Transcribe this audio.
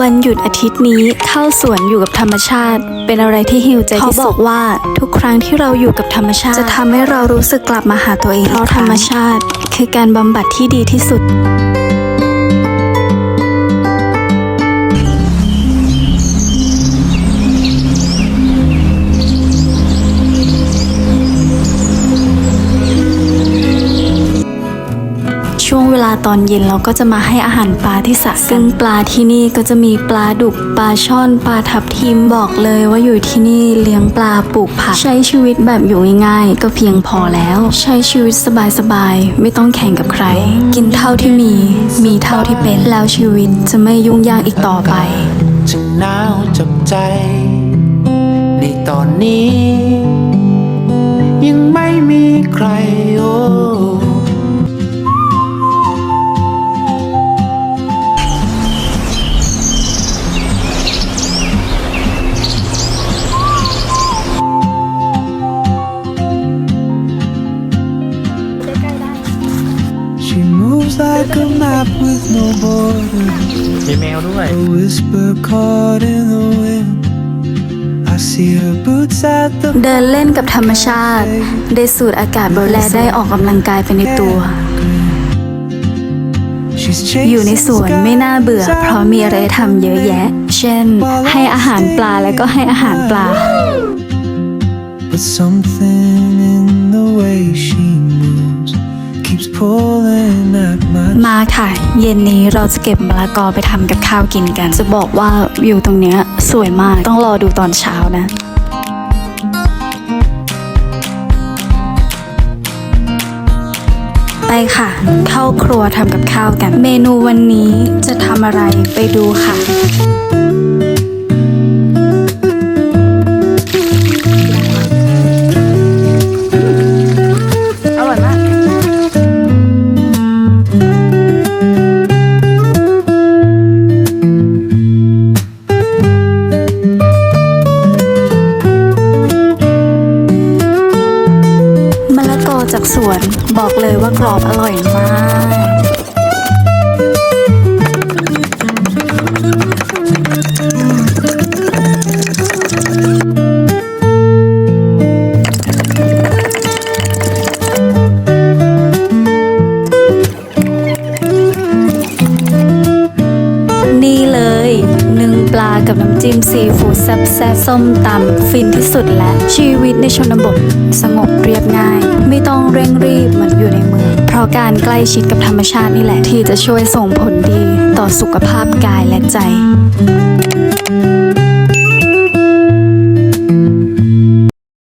วันหยุดอาทิตย์นี้เข้าสวนอยู่กับธรรมชาติ เป็นอะไรที่ฮิวใจที่สุดเขาบอกว่าทุกครั้งที่เราอยู่กับธรรมชาติ จะทำให้เรารู้สึกกลับมาหาตัวเองเพราะธรรมชาติ คือการบำบัดที่ดีที่สุด ตอนเย็นเราก็จะมาให้อาหารปลาที่สระซึ่งปลาที่นี่ก็จะมีปลาดุกปลาช่อนปลาทับทิมบอกเลยว่าอยู่ที่นี่เลี้ยงปลาปลูกผักใช้ชีวิตแบบอยู่ง่ายๆก็เพียงพอแล้ว ใช้ชีวิตสบายๆไม่ต้องแข่งกับใคร กินเท่าที่มี มีเท่าที่เป็นแล้วชีวิตจะไม่ยุ่งยากอีกต่อไปจะหนาวจับใจ ในตอนนี้ ยังไม่มีใครโอ้ moves like a map with no borders. มีแมวด้วย A whisper caught in the wind. I see her boots at the เดินเล่นกับธรรมชาติ ได้สูดอากาศบริและได้ออกกำลังกายไปในตัว She's อยู่ใน chasing สวนไม่น่าเบื่อ เพราะมีอะไรทำเยอะแยะ เช่น ให้อาหารปลาแล้วก็ให้อาหารปลา But something in the way she มาค่ะ เย็นนี้เราจะเก็บมะละกอไปทำกับข้าวกินกัน จะบอกว่าวิวตรงเนี้ยสวยมากต้องรอดูตอนเช้านะไปค่ะ เข้าครัวทำกับข้าวกัน เมนูวันนี้จะทำอะไรไปดูค่ะ สวน บอกเลยว่ากรอบอร่อยมาก จิ้มซีฟู้ดแซ่บแซ่บส้มตำฟินที่สุดและชีวิตในชนบท สงบเรียบง่าย ไม่ต้องเร่งรีบเหมือนอยู่ในเมืองเพราะการใกล้ชิดกับธรรมชาตินี่แหละที่จะช่วยส่งผลดีต่อสุขภาพกายและใจ